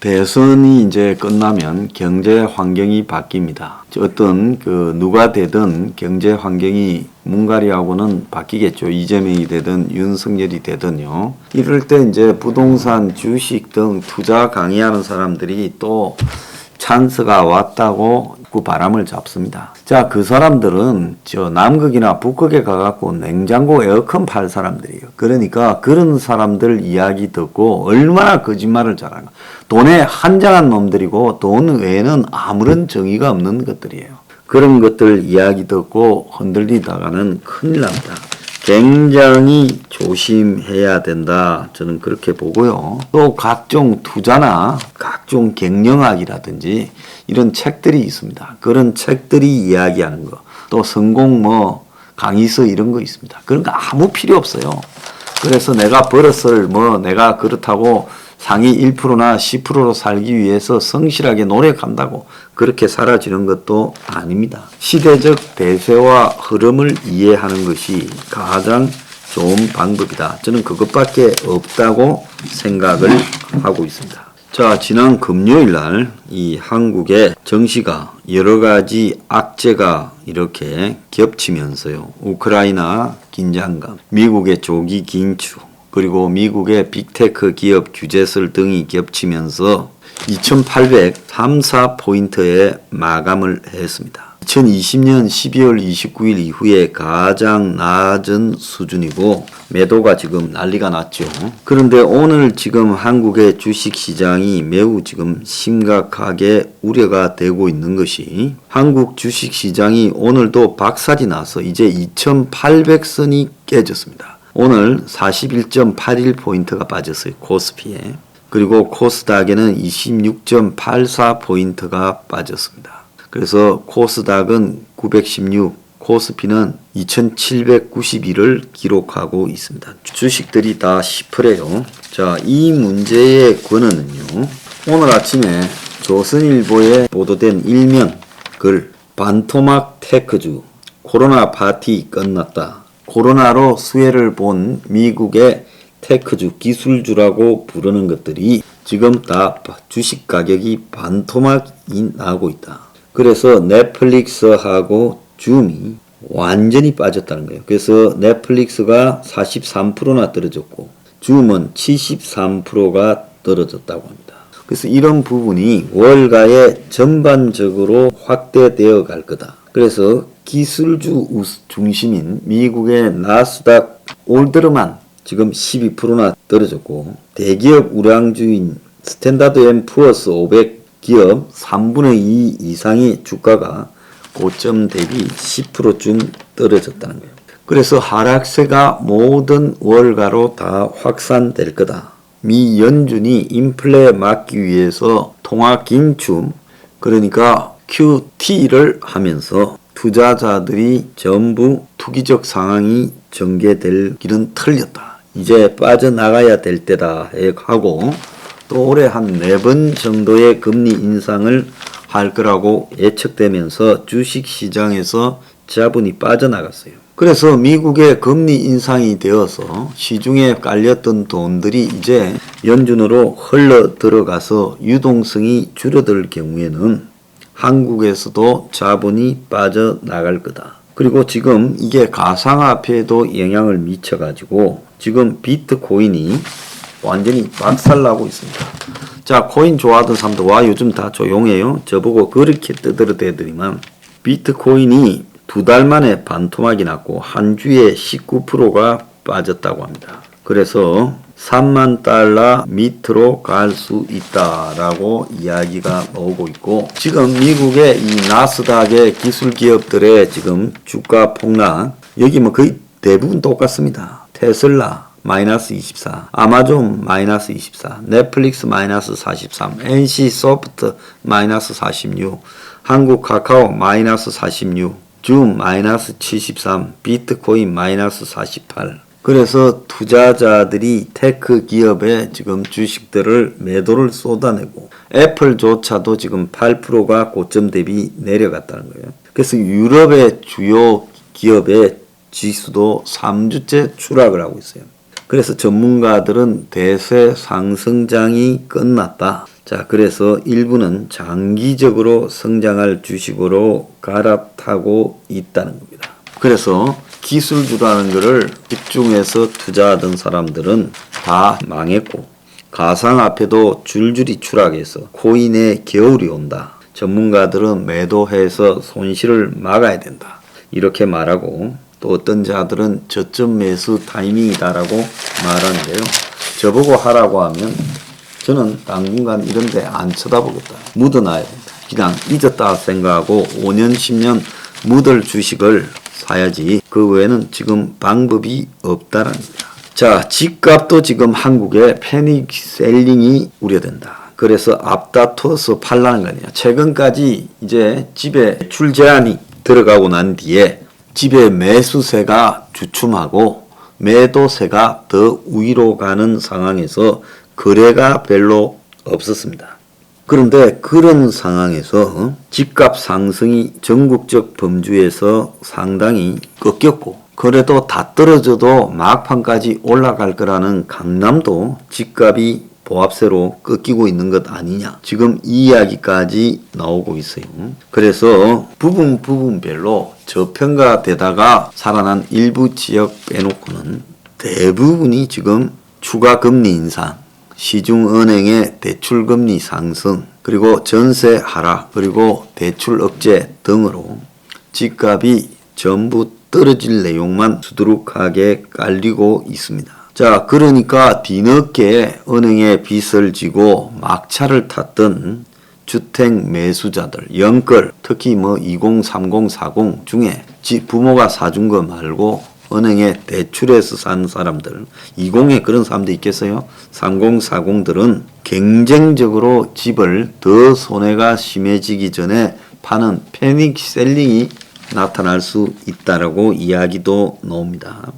대선이 이제 끝나면 경제 환경이 바뀝니다. 어떤 그 누가 되든 경제 환경이 문가리하고는 바뀌겠죠. 이재명이 되든 윤석열이 되든요. 이럴 때 이제 부동산, 주식 등 투자 강의하는 사람들이 또 찬스가 왔다고 그 바람을 잡습니다. 자, 그 사람들은 저 남극이나 북극에 가갖고 냉장고 에어컨 팔 사람들이에요. 그러니까 그런 사람들 이야기 듣고 얼마나 거짓말을 잘하는가. 돈에 한장한 놈들이고 돈 외에는 아무런 정의가 없는 것들이에요. 그런 것들 이야기 듣고 흔들리다가는 큰일 납니다. 굉장히 조심해야 된다. 저는 그렇게 보고요. 또 각종 투자나 각종 경영학이라든지 이런 책들이 있습니다. 그런 책들이 이야기하는 거. 또 성공 뭐 강의서 이런 거 있습니다. 그런 거 아무 필요 없어요. 그래서 내가 버릇을 뭐 내가 그렇다고 상위 1%나 10%로 살기 위해서 성실하게 노력한다고 그렇게 사라지는 것도 아닙니다. 시대적 대세와 흐름을 이해하는 것이 가장 좋은 방법이다. 저는 그것밖에 없다고 생각을 하고 있습니다. 자, 지난 금요일 날 이 한국의 정시가 여러 가지 악재가 이렇게 겹치면서요. 우크라이나 긴장감, 미국의 조기 긴축, 그리고 미국의 빅테크 기업 규제설 등이 겹치면서 2834포인트에 마감을 했습니다. 2020년 12월 29일 이후에 가장 낮은 수준이고 매도가 지금 난리가 났죠. 그런데 오늘 지금 한국의 주식 시장이 매우 지금 심각하게 우려가 되고 있는 것이 한국 주식 시장이 오늘도 박살이 나서 이제 2800선이 깨졌습니다. 오늘 41.81포인트가 빠졌어요. 코스피에. 그리고 코스닥에는 26.84포인트가 빠졌습니다. 그래서 코스닥은 916, 코스피는 2791을 기록하고 있습니다. 주식들이 다 시프래요. 자, 이 문제의 근원은요. 오늘 아침에 조선일보에 보도된 일면 글 반토막 테크주 코로나 파티 끝났다. 코로나로 수혜를 본 미국의 테크주 기술주라고 부르는 것들이 지금 다 주식 가격이 반토막이 나고 있다. 그래서 넷플릭스하고 줌이 완전히 빠졌다는 거예요. 그래서 넷플릭스가 43%나 떨어졌고 줌은 73%가 떨어졌다고 합니다. 그래서 이런 부분이 월가에 전반적으로 확대되어 갈 거다. 그래서 기술주 중심인 미국의 나스닥 올드르만 지금 12%나 떨어졌고 대기업 우량주인 스탠다드 앤 푸어스 500 기업 3분의 2 이상의 주가가 고점 대비 10%쯤 떨어졌다는 거예요. 그래서 하락세가 모든 월가로 다 확산될 거다. 미 연준이 인플레 막기 위해서 통화 긴축 그러니까 QT를 하면서 투자자들이 전부 투기적 상황이 전개될 길은 틀렸다. 이제 빠져나가야 될 때다 하고 또 올해 한 네 번 정도의 금리 인상을 할 거라고 예측되면서 주식 시장에서 자본이 빠져나갔어요. 그래서 미국의 금리 인상이 되어서 시중에 깔렸던 돈들이 이제 연준으로 흘러 들어가서 유동성이 줄어들 경우에는 한국에서도 자본이 빠져나갈 거다. 그리고 지금 이게 가상화폐에도 영향을 미쳐가지고 지금 비트코인이 완전히 박살나고 있습니다. 자, 코인 좋아하던 사람들 와 요즘 다 조용해요. 저보고 그렇게 뜨들어대더니만 비트코인이 두 달 만에 반토막이 났고 한 주에 19%가 빠졌다고 합니다. 그래서 3만 달러 밑으로 갈 수 있다라고 이야기가 나오고 있고 지금 미국의 이 나스닥의 기술 기업들의 지금 주가 폭락 여기 뭐 거의 대부분 똑같습니다. 테슬라 마이너스 24, 아마존 마이너스 24, 넷플릭스 마이너스 43, NC 소프트 마이너스 46, 한국 카카오 마이너스 46, 줌 마이너스 73, 비트코인 마이너스 48. 그래서 투자자들이 테크 기업의 지금 주식들을 매도를 쏟아내고 애플조차도 지금 8%가 고점 대비 내려갔다는 거예요. 그래서 유럽의 주요 기업의 지수도 3주째 추락을 하고 있어요. 그래서 전문가들은 대세 상승장이 끝났다. 자, 그래서 일부는 장기적으로 성장할 주식으로 갈아타고 있다는 겁니다. 그래서 기술주라는 것을 집중해서 투자하던 사람들은 다 망했고 가상화폐도 줄줄이 추락해서 코인의 겨울이 온다. 전문가들은 매도해서 손실을 막아야 된다. 이렇게 말하고 또 어떤 자들은 저점 매수 타이밍이다라고 말하는데요. 저보고 하라고 하면 저는 당분간 이런 데 안 쳐다보겠다. 묻어놔야 된다. 그냥 잊었다 생각하고 5년, 10년 묻을 주식을 사야지 그 외에는 지금 방법이 거야. 자, 집값도 지금 한국에 패닉 셀링이 우려된다. 그래서 앞다퉈서 팔라는 거 아니야. 최근까지 이제 집에 출 제한이 들어가고 난 뒤에 집에 매수세가 주춤하고 매도세가 더 위로 가는 상황에서 거래가 별로 없었습니다. 그런데 그런 상황에서 어? 집값 상승이 전국적 범주에서 상당히 꺾였고 그래도 다 떨어져도 막판까지 올라갈 거라는 강남도 집값이 보합세로 꺾이고 있는 것 아니냐. 지금 이 이야기까지 나오고 있어요. 그래서 부분 부분별로 저평가되다가 살아난 일부 지역 빼놓고는 대부분이 지금 추가 금리 인상, 시중은행의 대출금리 상승, 그리고 전세 하락, 그리고 대출 억제 등으로 집값이 전부 떨어질 내용만 수두룩하게 깔리고 있습니다. 자, 그러니까 뒤늦게 은행에 빚을 지고 막차를 탔던 주택 매수자들, 연끌, 특히 뭐 20, 30, 40 중에 지 부모가 사준 거 말고 은행에 대출해서 산 사람들, 20에 그런 사람도 있겠어요? 30, 40들은 경쟁적으로 집을 더 손해가 심해지기 전에 파는 패닉 셀링이 나타날 수 있다라고 이야기도 나옵니다.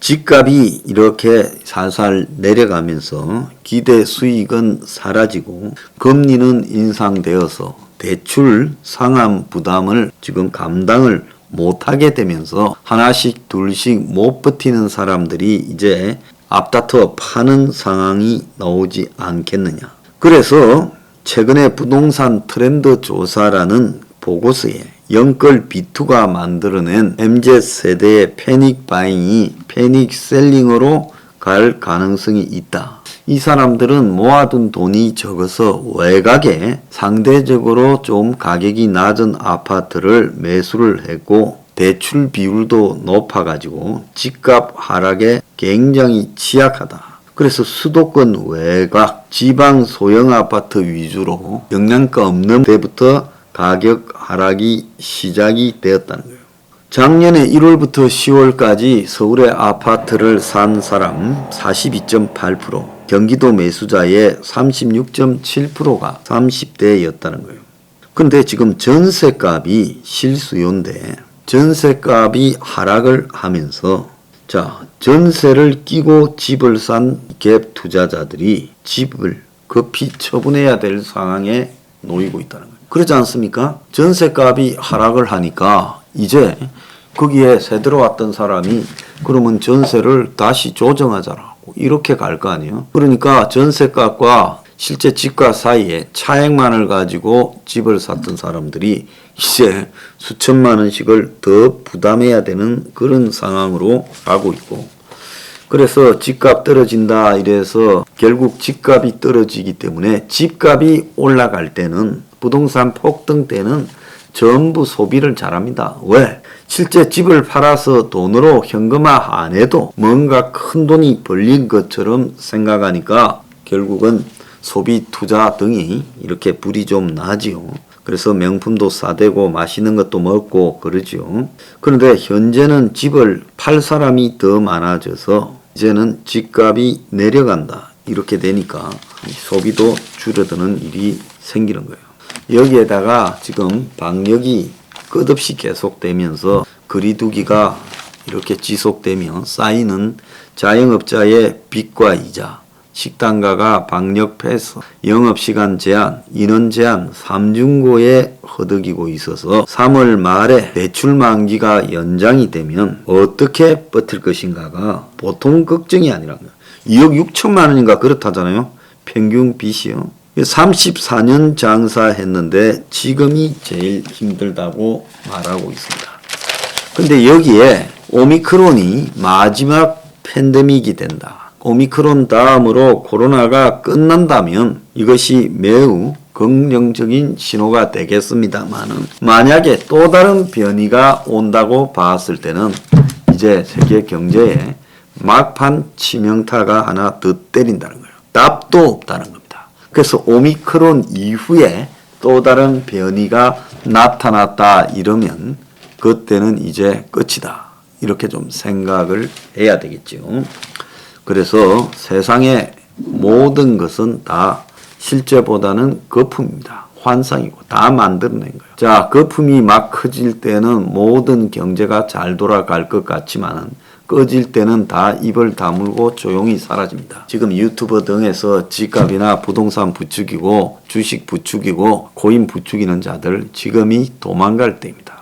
집값이 이렇게 살살 내려가면서 기대 수익은 사라지고 금리는 인상되어서 대출 상환 부담을 지금 감당을 못하게 되면서 하나씩 둘씩 못 버티는 사람들이 이제 앞다퉈 파는 상황이 나오지 않겠느냐. 그래서 최근에 부동산 트렌드 조사라는 보고서에 영끌 B2가 만들어낸 MZ세대의 패닉 바잉이 패닉 셀링으로 갈 가능성이 있다. 이 사람들은 모아둔 돈이 적어서 외곽에 상대적으로 좀 가격이 낮은 아파트를 매수를 했고 대출 비율도 높아가지고 집값 하락에 굉장히 취약하다. 그래서 수도권 외곽, 지방 소형 아파트 위주로 영양가 없는 데부터 가격 하락이 시작이 되었다는 거예요. 작년에 1월부터 10월까지 서울의 아파트를 산 사람 42.8%, 경기도 매수자의 36.7%가 30대였다는 거예요. 근데 지금 전세값이 실수요인데 전세값이 하락을 하면서 자, 전세를 끼고 집을 산 갭 투자자들이 집을 급히 처분해야 될 상황에 놓이고 있다는 거예요. 그렇지 않습니까? 전세값이 하락을 하니까 이제 거기에 새 들어왔던 사람이 그러면 전세를 다시 조정하자라고 이렇게 갈 거 아니에요. 그러니까 전세값과 실제 집값 사이에 차액만을 가지고 집을 샀던 사람들이 이제 수천만 원씩을 더 부담해야 되는 그런 상황으로 가고 있고 그래서 집값 떨어진다 이래서 결국 집값이 떨어지기 때문에 집값이 올라갈 때는 부동산 폭등 때는 전부 소비를 잘합니다. 왜? 실제 집을 팔아서 돈으로 현금화 안 해도 뭔가 큰 돈이 벌린 것처럼 생각하니까 결국은 소비 투자 등이 이렇게 불이 좀 나지요. 그래서 명품도 싸대고 맛있는 것도 먹고 그러죠. 그런데 현재는 집을 팔 사람이 더 많아져서 이제는 집값이 내려간다. 이렇게 되니까 소비도 줄어드는 일이 생기는 거예요. 여기에다가 지금 방역이 끝없이 계속되면서 거리두기가 이렇게 지속되면 쌓이는 자영업자의 빚과 이자, 식당가가 방역 폐쇄, 영업시간 제한, 인원 제한, 삼중고에 허덕이고 있어서 3월 말에 대출 만기가 연장이 되면 어떻게 버틸 것인가가 보통 걱정이 거예요. 2억 6천만 원인가 그렇다잖아요. 평균 빚이요. 34년 장사했는데 지금이 제일 힘들다고 말하고 있습니다. 근데 여기에 오미크론이 마지막 팬데믹이 된다. 오미크론 다음으로 코로나가 끝난다면 이것이 매우 긍정적인 신호가 되겠습니다만은 만약에 또 다른 변이가 온다고 봤을 때는 이제 세계 경제에 막판 치명타가 하나 더 때린다는 거예요. 답도 없다는 겁니다. 그래서 오미크론 이후에 또 다른 변이가 나타났다 이러면 그때는 이제 끝이다. 이렇게 좀 생각을 해야 되겠죠. 그래서 세상의 모든 것은 다 실제보다는 거품입니다. 환상이고 다 만들어낸 거예요. 자, 거품이 막 커질 때는 모든 경제가 잘 돌아갈 것 같지만은 꺼질 때는 다 입을 다물고 조용히 사라집니다. 지금 유튜브 등에서 집값이나 부동산 부추기고 주식 부추기고 코인 부추기는 자들 지금이 도망갈 때입니다.